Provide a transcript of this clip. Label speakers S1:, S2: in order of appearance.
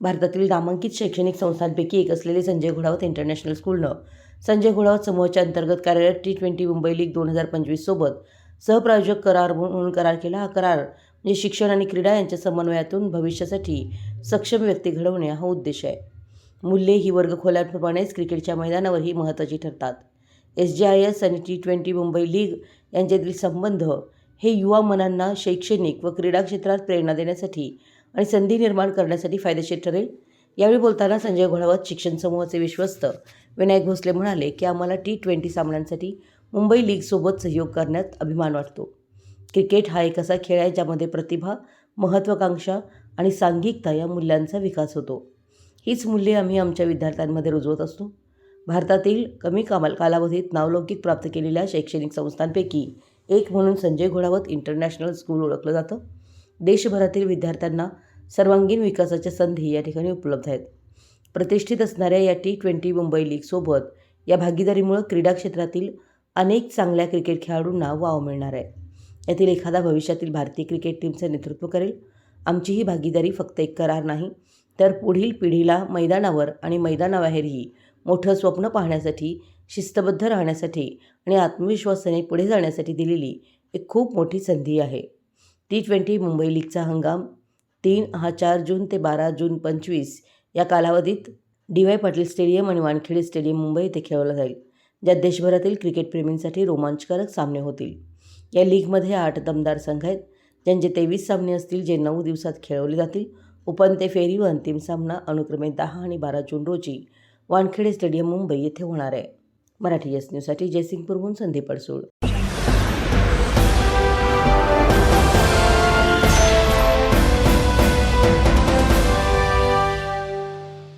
S1: भारतातील नामांकित शैक्षणिक संस्थांपैकी एक असलेले संजय घोडावत इंटरनॅशनल स्कूलनं संजय घोडावत समूहाच्या अंतर्गत कार्यरत टी ट्वेंटी मुंबई लीग दोन हजार पंचवीससोबत सहप्रायोजक करार म्हणून करार केला. हा करार म्हणजे शिक्षण आणि क्रीडा यांच्या समन्वयातून भविष्यासाठी सक्षम व्यक्ती घडवणे हा उद्देश आहे. मूल्ये ही वर्गखोल्यांप्रमाणेच क्रिकेटच्या मैदानावरही महत्त्वाची ठरतात. एस जी आय एस आणि टी ट्वेंटी मुंबई लीग यांच्यातील संबंध हे युवा मनांना शैक्षणिक व क्रीडा क्षेत्रात प्रेरणा देण्यासाठी आणि संधी निर्माण करण्यासाठी फायदेशीर ठरेल? यावेळी बोलताना संजय घोडावत शिक्षण समूहाचे विश्वस्त विनायक भोसले म्हणाले की आम्हाला टी ट्वेंटी सामन्यांसाठी मुंबई लीगसोबत सहयोग करण्यात अभिमान वाटतो. क्रिकेट हा एक असा खेळ आहे ज्यामध्ये प्रतिभा महत्त्वाकांक्षा आणि सांघिकता या मूल्यांचा विकास होतो. हीच मूल्ये आम्ही आमच्या विद्यार्थ्यांमध्ये रुजवत असतो. भारतातील कमी कामाल कालावधीत नावलौकिक प्राप्त केलेल्या शैक्षणिक संस्थांपैकी एक म्हणून संजय घोडावत इंटरनॅशनल स्कूल ओळखलं जातं. देशभरातील विद्यार्थ्यांना सर्वांगीण विकासाच्या संधी या ठिकाणी उपलब्ध आहेत. प्रतिष्ठित असणाऱ्या या टी ट्वेंटी मुंबई लीगसोबत या भागीदारीमुळं क्रीडा क्षेत्रातील अनेक चांगल्या क्रिकेट खेळाडूंना वाव मिळणार आहे. यातील एखादा भविष्यातील भारतीय क्रिकेट टीमचं नेतृत्व करेल. आमची ही भागीदारी फक्त एक करार नाही तर पुढील पिढीला मैदानावर आणि मैदानाबाहेरही मोठं स्वप्न पाहण्यासाठी शिस्तबद्ध राहण्यासाठी आणि आत्मविश्वासाने पुढे जाण्यासाठी दिलेली एक खूप मोठी संधी आहे. टी ट्वेंटी मुंबई लीगचा हंगाम. तीन हा चार जून ते बारा जून पंचवीस या कालावधीत डी वाय पाटील स्टेडियम आणि वानखेडे स्टेडियम मुंबई येथे खेळवला जाईल. ज्यात देशभरातील क्रिकेटप्रेमींसाठी रोमांचकारक सामने होतील. या लीगमध्ये आठ दमदार संघ आहेत ज्यांचे तेवीस सामने असतील जे नऊ दिवसात खेळवले जातील. उपांत्य फेरी व अंतिम सामना अनुक्रमे दहा आणि बारा जून रोजी वानखेडे स्टेडियम मुंबई येथे होणार आहे. मराठी एस न्यूजसाठी जयसिंगपूरहून संदीप अडसूळ.